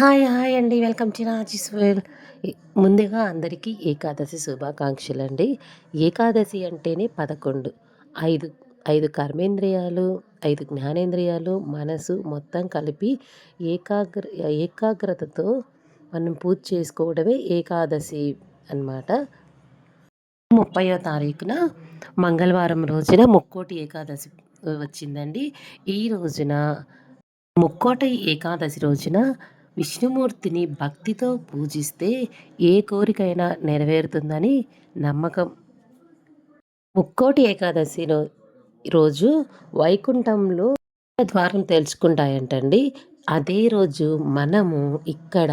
Hi hi అండి. Welcome to Raji's world ముందుగా అందరికీ ఏకాదశి శుభాకాంక్షలు అండి ఏకాదశి అంటేనే పదకొండు. ఐదు ఐదు కర్మేంద్రియాలు ఐదు జ్ఞానేంద్రియాలు మనసు మొత్తం కలిపి ఏకాగ్ర ఏకాగ్రతతో మనం పూజ చేసుకోవడమే ఏకాదశి అన్నమాట. ముప్పయో తారీఖున మంగళవారం రోజున ముక్కోటి ఏకాదశి వచ్చిందండి. ఈ రోజున ముక్కోటి ఏకాదశి రోజున విష్ణుమూర్తిని భక్తితో పూజిస్తే ఏ కోరికైనా నెరవేరుతుందని నమ్మకం. ముక్కోటి ఏకాదశి రోజు వైకుంఠంలో ద్వారం తెలుసుకుంటాయంటండి అదే రోజు మనము ఇక్కడ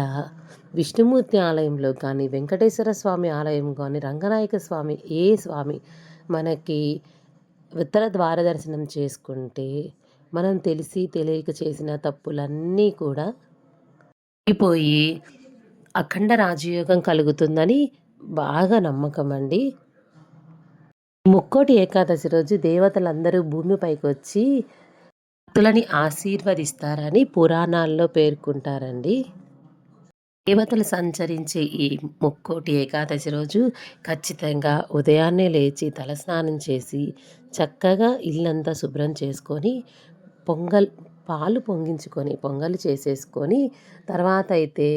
విష్ణుమూర్తి ఆలయంలో కానీ వెంకటేశ్వర స్వామి ఆలయం కానీ రంగనాయక స్వామి ఏ స్వామి మనకి ఉత్తర ద్వార దర్శనం చేసుకుంటే మనం తెలిసి తెలియక చేసిన తప్పులన్నీ కూడా పోయి అఖండ రాజయోగం కలుగుతుందని బాగా నమ్మకం అండి. ముక్కోటి ఏకాదశి రోజు దేవతలందరూ భూమిపైకి వచ్చి భక్తులని ఆశీర్వదిస్తారని పురాణాల్లో పేర్కొంటారండి. దేవతలు సంచరించే ఈ ముక్కోటి ఏకాదశి రోజు ఖచ్చితంగా ఉదయాన్నే లేచి తలస్నానం చేసి చక్కగా ఇల్లంతా శుభ్రం చేసుకొని పొంగల్ పాలు పొంగించుకొని పొంగలు చేసేసుకొని తర్వాత అయితే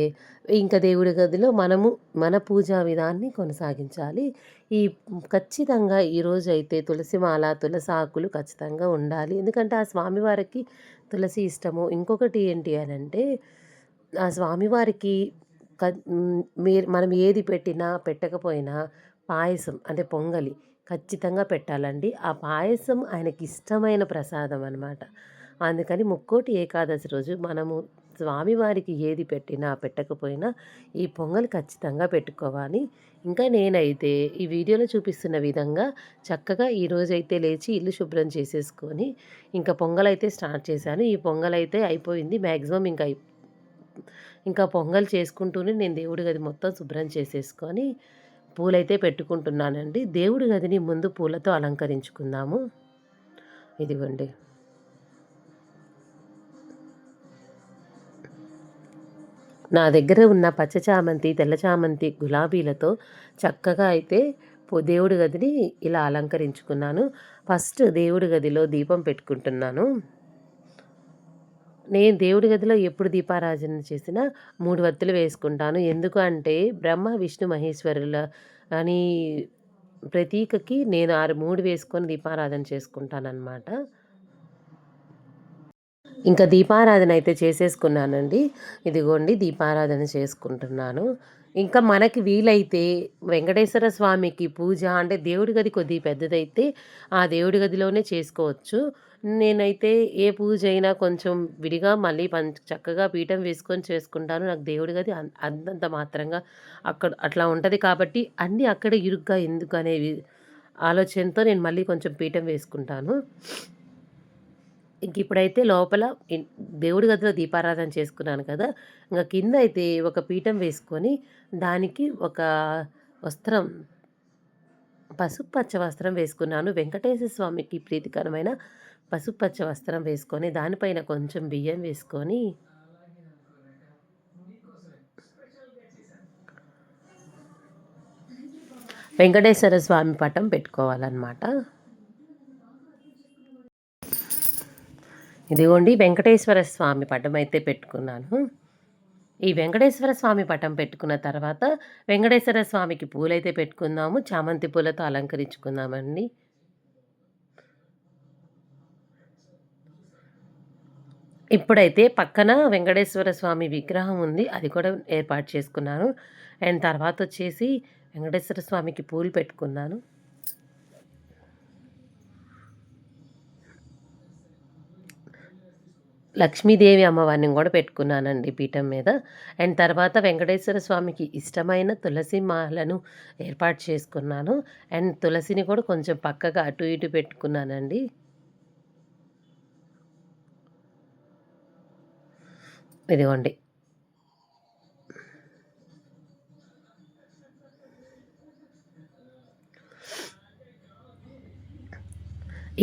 ఇంకా దేవుడి గదిలో మనము మన పూజా విధాన్ని కొనసాగించాలి. ఈ ఖచ్చితంగా ఈరోజు అయితే తులసి మాల తులసి ఆకులు ఖచ్చితంగా ఉండాలి. ఎందుకంటే ఆ స్వామివారికి తులసి ఇష్టము. ఇంకొకటి ఏంటి అని అంటే ఆ స్వామివారికి మీరు మనం ఏది పెట్టినా పెట్టకపోయినా పాయసం అంటే పొంగలి ఖచ్చితంగా పెట్టాలండి. ఆ పాయసం ఆయనకి ఇష్టమైన ప్రసాదం అనమాట అందుకని ముక్కోటి ఏకాదశి రోజు మనము స్వామివారికి ఏది పెట్టినా పెట్టకపోయినా ఈ పొంగల్ ఖచ్చితంగా పెట్టుకోవాలి. ఇంకా నేనైతే ఈ వీడియోలో చూపిస్తున్న విధంగా చక్కగా ఈరోజైతే లేచి ఇల్లు శుభ్రం చేసేసుకొని ఇంకా పొంగల్ అయితే స్టార్ట్ చేశాను. ఈ పొంగల్ అయితే అయిపోయింది. మ్యాక్సిమం ఇంకా ఇంకా పొంగల్ చేసుకుంటూనే నేను దేవుడి గది మొత్తం శుభ్రం చేసేసుకొని పూలైతే పెట్టుకుంటున్నానండి. దేవుడి గదిని ముందు పూలతో అలంకరించుకుందాము. ఇదిగోండి. నా దగ్గర ఉన్న పచ్చ చామంతి తెల్ల చామంతి గులాబీలతో చక్కగా అయితే దేవుడి గదిని ఇలా అలంకరించుకున్నాను. ఫస్ట్ దేవుడి గదిలో దీపం పెట్టుకుంటున్నాను. నేను దేవుడి గదిలో ఎప్పుడు దీపారాజన చేసినా మూడు వత్తులు వేసుకుంటాను. ఎందుకు అంటే బ్రహ్మ విష్ణు మహేశ్వరుల అని ప్రతీకకి నేను ఆరు మూడు వేసుకొని దీపారాధన చేసుకుంటానన్నమాట. ఇంకా దీపారాధన అయితే చేసేసుకున్నానండి. ఇదిగోండి దీపారాధన చేసుకుంటున్నాను. ఇంకా మనకి వీలైతే వెంకటేశ్వర స్వామికి పూజ అంటే దేవుడి గది కొద్దిగా పెద్దదైతే ఆ దేవుడి గదిలోనే చేసుకోవచ్చు. నేనైతే ఏ పూజ అయినా కొంచెం విడిగా మళ్ళీ పంచ చక్కగా పీఠం వేసుకొని చేసుకుంటాను. నాకు దేవుడి గది అంతంత మాత్రంగా అక్కడ అట్లా ఉంటుంది కాబట్టి అన్నీ అక్కడ ఇరుగ్గా ఎందుకు అనే ఆలోచనతో నేను మళ్ళీ కొంచెం పీఠం వేసుకుంటాను. ఇంక ఇప్పుడైతే లోపల దేవుడి గదిలో దీపారాధన చేసుకున్నాను కదా ఇంకా కింద అయితే ఒక పీఠం వేసుకొని దానికి ఒక వస్త్రం పసుపు పచ్చ వస్త్రం వేసుకున్నాను. వెంకటేశ్వర స్వామికి ప్రీతికరమైన పసుపు పచ్చ వస్త్రం వేసుకొని దానిపైన కొంచెం బియ్యం వేసుకొని వెంకటేశ్వర స్వామి పటం పెట్టుకోవాలన్నమాట. ఇదిగోండి వెంకటేశ్వర స్వామి పటం అయితే పెట్టుకున్నాను. ఈ వెంకటేశ్వర స్వామి పటం పెట్టుకున్న తర్వాత వెంకటేశ్వర స్వామికి పూలైతే పెట్టుకుందాము చామంతి పూలతో అలంకరించుకుందామండి. ఇప్పుడైతే పక్కన వెంకటేశ్వర స్వామి విగ్రహం ఉంది అది కూడా ఏర్పాటు చేసుకున్నాను. అండ్ తర్వాత వచ్చేసి వెంకటేశ్వర స్వామికి పూలు పెట్టుకున్నాను. లక్ష్మీదేవి అమ్మవారిని కూడా పెట్టుకున్నానండి పీఠం మీద. అండ్ తర్వాత వెంకటేశ్వర స్వామికి ఇష్టమైన తులసి మాలను ఏర్పాటు చేసుకున్నాను. అండ్ తులసిని కూడా కొంచెం పక్కగా అటు ఇటు పెట్టుకున్నానండి. ఇదిగోండి.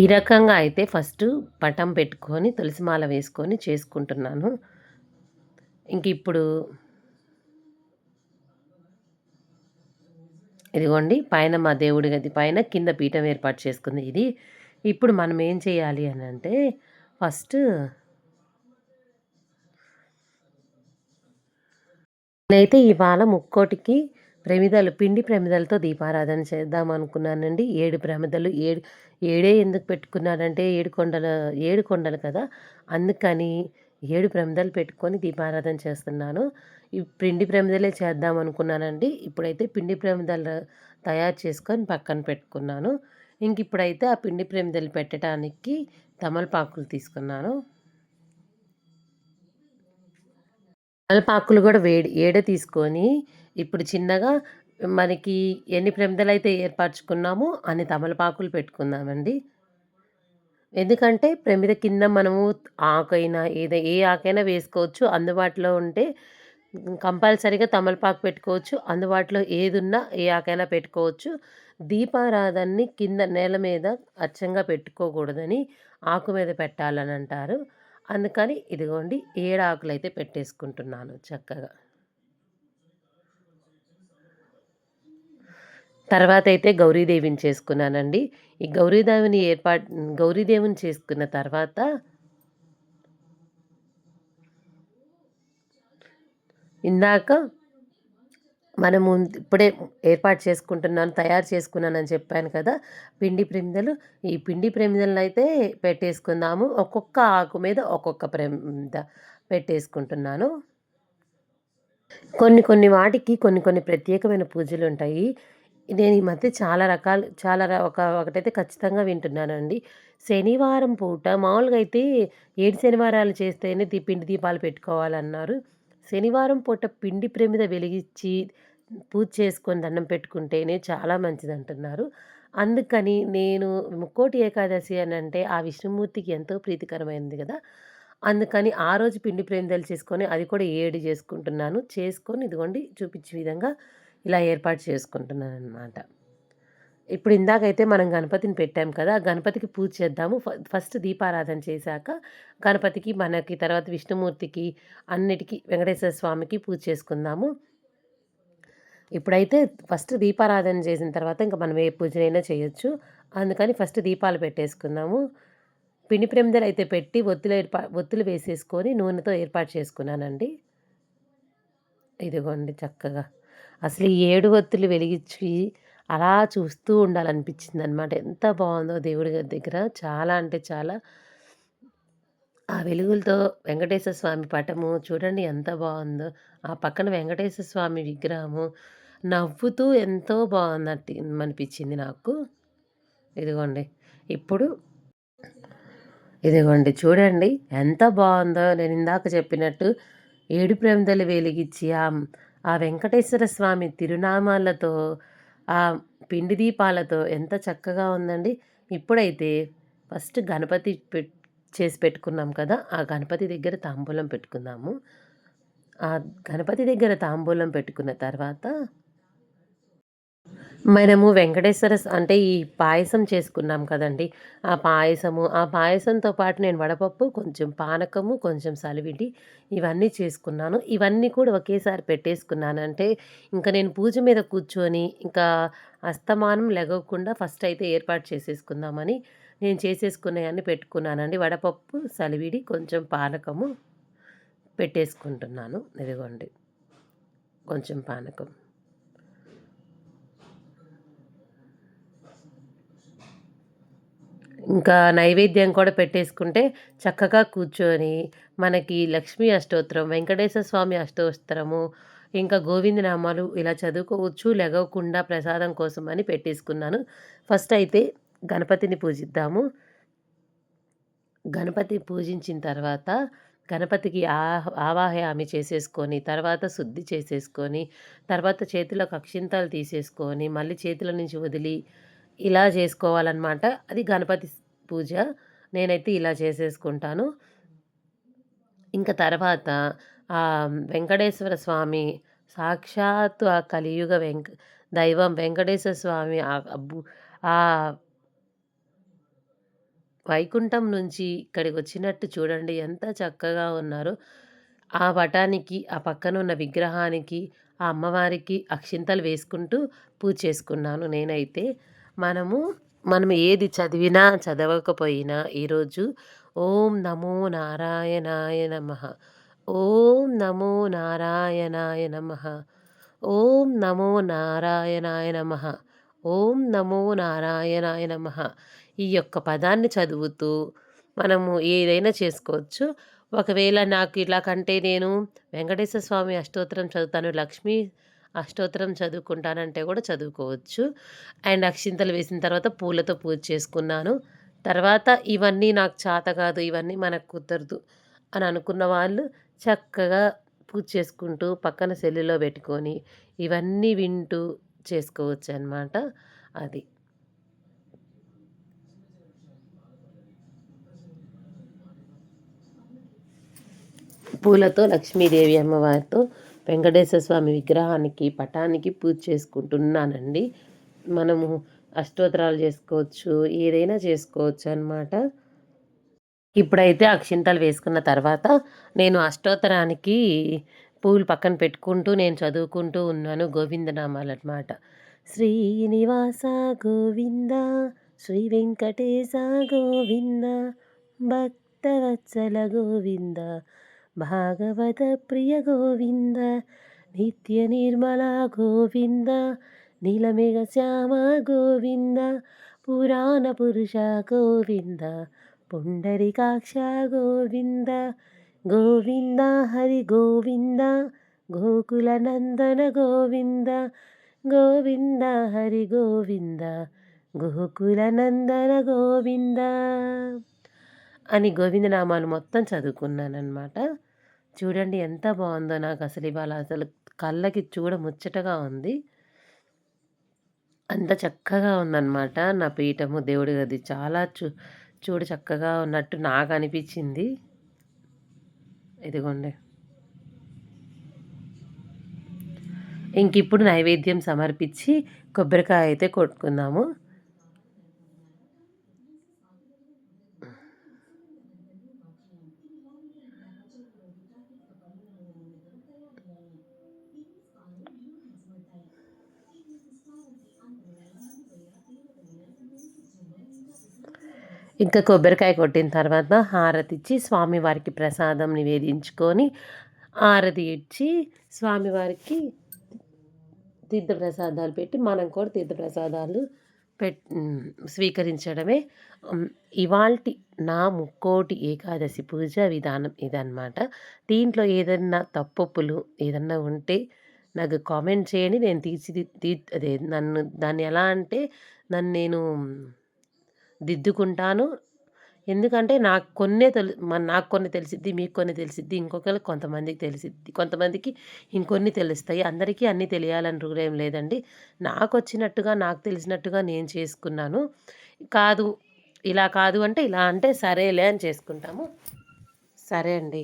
ఈ రకంగా అయితే ఫస్ట్ పటం పెట్టుకొని తులసిమాల వేసుకొని చేసుకుంటున్నాను. ఇంక ఇప్పుడు ఇదిగోండి పైన మా దేవుడి గది పైన కింద పీఠం ఏర్పాటు చేసుకుంది ఇది. ఇప్పుడు మనం ఏం చేయాలి అని అంటే ఫస్ట్ నేనైతే ఇవాళ ముక్కోటికి ప్రమిదలు పిండి ప్రమిదలతో దీపారాధన చేద్దాం అనుకున్నానండి. ఏడు ప్రమిదలు ఏడు ఏడే ఎందుకు పెట్టుకున్నానంటే ఏడు కొండల ఏడు కొండలు కదా. అందుకని ఏడు ప్రమిదలు పెట్టుకొని దీపారాధన చేస్తున్నాను. ఈ పిండి ప్రమిదలే చేద్దాం అనుకున్నానండి. ఇప్పుడైతే పిండి ప్రమిదలు తయారు చేసుకొని పక్కన పెట్టుకున్నాను. ఇంక ఇప్పుడైతే ఆ పిండి ప్రమిదలు పెట్టడానికి తమలపాకులు తీసుకున్నాను. తమలపాకులు కూడా వేడి ఏడ తీసుకొని ఇప్పుడు చిన్నగా మనకి ఎన్ని ప్రమిదలు అయితే ఏర్పరచుకున్నామో అన్ని తమలపాకులు పెట్టుకుందామండి. ఎందుకంటే ప్రమిద కింద మనము ఆకైనా ఏదో ఏ ఆకైనా వేసుకోవచ్చు. అందుబాటులో ఉంటే కంపల్సరీగా తమలపాకు పెట్టుకోవచ్చు. అందుబాటులో ఏదున్నా ఏ ఆకైనా పెట్టుకోవచ్చు. దీపారాధాన్ని కింద నేల మీద అచ్చంగా పెట్టుకోకూడదని ఆకు మీద పెట్టాలని అంటారు అందుకని ఇదిగోండి ఏడు అయితే పెట్టేసుకుంటున్నాను చక్కగా. తర్వాత అయితే గౌరీదేవిని చేసుకున్నానండి. ఈ గౌరీదేవిని ఏర్పాటు గౌరీదేవిని చేసుకున్న తర్వాత ఇందాక మనము ఇప్పుడే ఏర్పాటు చేసుకుంటున్నాను తయారు చేసుకున్నానని చెప్పాను కదా పిండి ప్రమిదలు ఈ పిండి ప్రమిదలను అయితే పెట్టేసుకుందాము. ఒక్కొక్క ఆకు మీద ఒక్కొక్క ప్రమిద పెట్టేసుకుంటున్నాను. కొన్ని కొన్ని వాటికి కొన్ని కొన్ని ప్రత్యేకమైన పూజలు ఉంటాయి నేను ఈ మధ్య చాలా రకాలు చాలా ఒక ఒకటైతే ఖచ్చితంగా వింటున్నానండి. శనివారం పూట మామూలుగా అయితే ఏడు శనివారాలు చేస్తేనే దీ పిండి దీపాలు పెట్టుకోవాలన్నారు. శనివారం పూట పిండి ప్రమిద వెలిగించి పూజ చేసుకొని దండం పెట్టుకుంటేనే చాలా మంచిది అంటున్నారు అందుకని నేను ముక్కోటి ఏకాదశి అని అంటే ఆ విష్ణుమూర్తికి ఎంతో ప్రీతికరమైనది కదా. అందుకని ఆ రోజు పిండి ప్రేమిదలు చేసుకొని అది కూడా ఏడు చేసుకుంటున్నాను. చేసుకొని ఇదిగోండి చూపించే విధంగా ఇలా ఏర్పాటు చేసుకుంటున్నాను అనమాట ఇప్పుడు ఇందాకైతే మనం గణపతిని పెట్టాం కదా గణపతికి పూజ చేద్దాము. ఫస్ట్ దీపారాధన చేశాక గణపతికి మనకి తర్వాత విష్ణుమూర్తికి అన్నిటికీ వెంకటేశ్వర స్వామికి పూజ చేసుకుందాము. ఇప్పుడైతే ఫస్ట్ దీపారాధన చేసిన తర్వాత ఇంకా మనం ఏ పూజనైనా చేయొచ్చు. అందుకని ఫస్ట్ దీపాలు పెట్టేసుకుందాము. పిండి ప్రమిదలు అయితే పెట్టి ఒత్తులు ఏర్పా ఒత్తులు వేసేసుకొని నూనెతో ఏర్పాటు చేసుకున్నానండి. ఇదిగోండి చక్కగా. అసలు ఈ ఏడు ఒత్తులు వెలిగించి అలా చూస్తూ ఉండాలనిపించింది అనమాట ఎంత బాగుందో దేవుడి దగ్గర చాలా అంటే చాలా. ఆ వెలుగులతో వెంకటేశ్వర స్వామి పటము చూడండి ఎంత బాగుందో. ఆ పక్కన వెంకటేశ్వర స్వామి విగ్రహము నవ్వుతూ ఎంతో బాగుందట్టి అనిపించింది నాకు. ఇదిగోండి. ఇప్పుడు ఇదిగోండి చూడండి ఎంత బాగుందో. నేను ఇందాక చెప్పినట్టు ఏడు ప్రేమదలు వెలిగించి ఆ ఆ వెంకటేశ్వర స్వామి తిరునామాలతో ఆ పిండి దీపాలతో ఎంత చక్కగా ఉందండి. ఇప్పుడైతే ఫస్ట్ గణపతి పెట్ చేసి పెట్టుకున్నాం కదా ఆ గణపతి దగ్గర తాంబూలం పెట్టుకుందాము. ఆ గణపతి దగ్గర తాంబూలం పెట్టుకున్న తర్వాత మనము వెంకటేశ్వర అంటే ఈ పాయసం చేసుకున్నాం కదండి. ఆ పాయసము ఆ పాయసంతో పాటు నేను వడపప్పు కొంచెం పానకము కొంచెం సలివిడి ఇవన్నీ చేసుకున్నాను. ఇవన్నీ కూడా ఒకేసారి పెట్టేసుకున్నాను అంటే ఇంకా నేను పూజ మీద కూర్చొని ఇంకా అస్తమానం లెగవకుండా ఫస్ట్ అయితే ఏర్పాటు చేసేసుకుందామని నేను చేసేసుకునేవన్నీ పెట్టుకున్నానండి. వడపప్పు సలివిడి కొంచెం పానకము పెట్టేసుకుంటున్నాను. ఇదిగోండి. కొంచెం పానకం. ఇంకా నైవేద్యం కూడా పెట్టేసుకుంటే చక్కగా కూర్చొని మనకి లక్ష్మీ అష్టోత్తరం వెంకటేశ్వర స్వామి అష్టోత్తరము ఇంకా గోవింద నామాలు ఇలా చదువుకోవచ్చు లెగవకుండా ప్రసాదం కోసం అని పెట్టేసుకున్నాను. ఫస్ట్ అయితే గణపతిని పూజిద్దాము. గణపతి పూజించిన తర్వాత గణపతికి ఆ ఆవాహయామి చేసేసుకొని తర్వాత శుద్ధి చేసేసుకొని తర్వాత చేతిలో అక్షింతలు తీసేసుకొని మళ్ళీ చేతుల నుంచి వదిలి ఇలా చేసుకోవాలన్నమాట. అది గణపతి పూజ. నేనైతే ఇలా చేసేసుకుంటాను. ఇంకా తర్వాత వెంకటేశ్వర స్వామి సాక్షాత్తు ఆ కలియుగ వెంక దైవం వెంకటేశ్వర స్వామి ఆ వైకుంఠం నుంచి ఇక్కడికి వచ్చినట్టు చూడండి. ఎంత చక్కగా ఉన్నారు. ఆ పటానికి ఆ పక్కన ఉన్న విగ్రహానికి ఆ అమ్మవారికి అక్షింతలు వేసుకుంటూ పూజ చేసుకున్నాను నేనైతే. మనము మనం ఏది చదివినా చదవకపోయినా ఈరోజు ఓం నమో నారాయణాయ నమ. ఓం నమో నారాయణాయ నమ. ఓం నమో నారాయణాయ నమ. ఓం నమో నారాయణాయ నమ. ఈ యొక్క పదాన్ని చదువుతూ మనము ఏదైనా చేసుకోవచ్చు. ఒకవేళ నాకు ఇలా కంటే నేను వెంకటేశ్వర స్వామి అష్టోత్తరం చదువుతాను లక్ష్మీ అష్టోత్తరం చదువుకుంటానంటే కూడా చదువుకోవచ్చు. అండ్ అక్షింతలు వేసిన తర్వాత పూలతో పూజ చేసుకున్నాను. తర్వాత ఇవన్నీ నాకు చేత కాదు ఇవన్నీ మనకు కుదరదు అని అనుకున్న వాళ్ళు చక్కగా పూజ చేసుకుంటూ పక్కన సెల్లులో పెట్టుకొని ఇవన్నీ వింటూ చేసుకోవచ్చు అనమాట అది. పూలతో లక్ష్మీదేవి అమ్మవారితో వెంకటేశ్వర స్వామి విగ్రహానికి పటానికి పూజ చేసుకుంటున్నానండి. మనము అష్టోత్తరాలు చేసుకోవచ్చు ఏదైనా చేసుకోవచ్చు అనమాట ఇప్పుడైతే అక్షింతలు వేసుకున్న తర్వాత నేను అష్టోత్తరానికి పూలు పక్కన పెట్టుకుంటూ నేను చదువుకుంటూ ఉన్నాను గోవిందనామాలు అనమాట శ్రీనివాస గోవింద శ్రీ వెంకటేశ గోవింద భక్తవత్సల గోవింద భాగవత ప్రియ గోవింద నిత్య నిర్మల గోవింద నీలమేఘ శ్యామ గోవింద పురాణ పురుష గోవింద పుండరికాక్ష గోవింద గోవింద హరి గోవింద గోకుల నందన గోవింద గోవింద హరి గోవింద గోకుల నందన గోవింద అని గోవిందనామాలు మొత్తం చదువుకున్నానమాట చూడండి ఎంత బాగుందో నాకు అసలు ఇవాళ అసలు కళ్ళకి చూడ ముచ్చటగా ఉంది. అంత చక్కగా ఉందన్నమాట నా పీఠము దేవుడి గది. చాలా చూ చూడ చక్కగా ఉన్నట్టు నాకు అనిపించింది. ఇదిగోండి. ఇంక ఇప్పుడు నైవేద్యం సమర్పించి కొబ్బరికాయ అయితే కొట్టుకుందాము. ఇంకా కొబ్బరికాయ కొట్టిన తర్వాత హారతి ఇచ్చి స్వామివారికి ప్రసాదం నివేదించుకొని హారతి ఇచ్చి స్వామివారికి తీర్థప్రసాదాలు పెట్టి మనం కూడా తీర్థప్రసాదాలు పెట్ స్వీకరించడమే. ఇవాల్టి నా ముక్కోటి ఏకాదశి పూజ విధానం ఇదన్నమాట. దీంట్లో ఏదన్నా తప్పులు ఏదన్నా ఉంటే నాకు కామెంట్ చేయండి. నేను తీర్చి తీ అదే నన్ను దాన్ని ఎలా అంటే నన్ను నేను దిద్దుకుంటాను. ఎందుకంటే నాకు కొన్నే తెలు నాకు కొన్ని తెలిసిద్ది మీకు కొన్ని తెలిసిద్ది ఇంకొకరికి కొంతమందికి తెలిసిద్ది కొంతమందికి ఇంకొన్ని తెలుస్తాయి. అందరికీ అన్నీ తెలియాలని రూల్ ఏం లేదండి. నాకు వచ్చినట్టుగా నాకు తెలిసినట్టుగా నేను చేసుకున్నాను. కాదు ఇలా కాదు అంటే ఇలా అంటే సరేలే అని చేసుకుంటాము. సరే అండి.